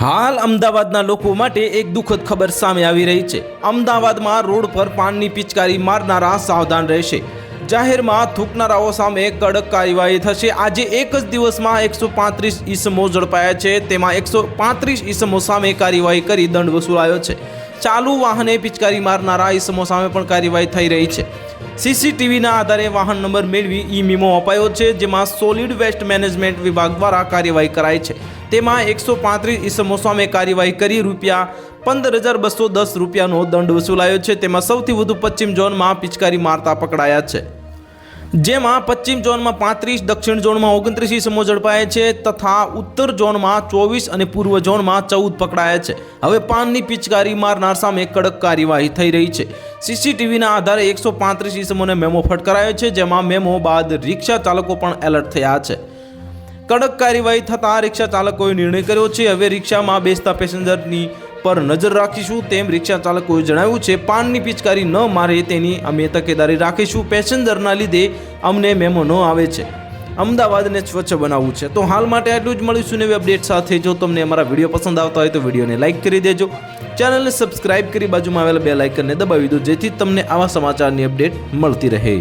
હાલ અમદાવાદના લોકો માટે એક દુઃખદ ખબર સામે આવી રહી છે. અમદાવાદમાં રોડ પર પાનની પિચકારી મારનારા સાવધાન રહેશે. જાહેરમાં થૂકનારાઓ સામે કડક કાર્યવાહી થશે. આજે એક જ દિવસમાં એકસો પાંત્રીસ ઈસમો ઝડપાયા છે. તેમાં એકસો પાંત્રીસ ઈસમો સામે કાર્યવાહી કરી દંડ વસૂલાયો છે. ચાલુ વાહને પિચકારી મારનારા ઈસમો સામે પણ કાર્યવાહી થઈ રહી છે. સીસીટીવીના આધારે વાહન નંબર મેળવી ઈ મીમો અપાયો છે, જેમાં સોલિડ વેસ્ટ મેનેજમેન્ટ વિભાગ દ્વારા કાર્યવાહી કરાઈ છે. તેમાં એકસો પાંત્રીસ ઈસમો સામે કાર્યવાહી કરી રૂપિયા પંદર હજાર બસો દસ રૂપિયાનો દંડ વસૂલાયો છે. તેમાં સૌથી વધુ પશ્ચિમ ઝોનમાં પિચકારી મારતા પકડાયા છે. જેમાં પશ્ચિમ ઝોનમાં પાંત્રીસ, દક્ષિણ ઝોનમાં ઓગણત્રીસ ઈસમો ઝડપાયા છે તથા ઉત્તર ઝોનમાં ચોવીસ અને પૂર્વ ઝોનમાં ચૌદ પકડાયા છે. હવે પાનની પિચકારી મારનાર સામે કડક કાર્યવાહી થઈ રહી છે. સીસીટીવીના આધારે એકસો પાંત્રીસ ઈસમોને મેમો ફટકારાયો છે, જેમાં મેમો બાદ રિક્ષા ચાલકો પણ એલર્ટ થયા છે. કડક કાર્યવાહી થતાં રિક્ષા ચાલકોએ નિર્ણય કર્યો છે. હવે રિક્ષામાં બેસતા પેસેન્જરની પર નજર રાખીશું. તેમ રિક્ષા ચાલકોએ જણાવ્યું છે, પાનની પિચકારી ન મારે તેની અમે તકેદારી રાખીશું. પેસેન્જરના લીધે અમને મેમો ન આવે છે. અમદાવાદને સ્વચ્છ બનાવવું છે. તો હાલ માટે આટલું જ મળીશું નવી અપડેટ સાથે. જો તમને અમારા વીડિયો પસંદ આવતા હોય તો વિડીયોને લાઇક કરી દેજો. ચેનલને સબસ્ક્રાઇબ કરી બાજુમાં આવેલા બે લાઇકનને દબાવી દો, જેથી તમને આવા સમાચારની અપડેટ મળતી રહે.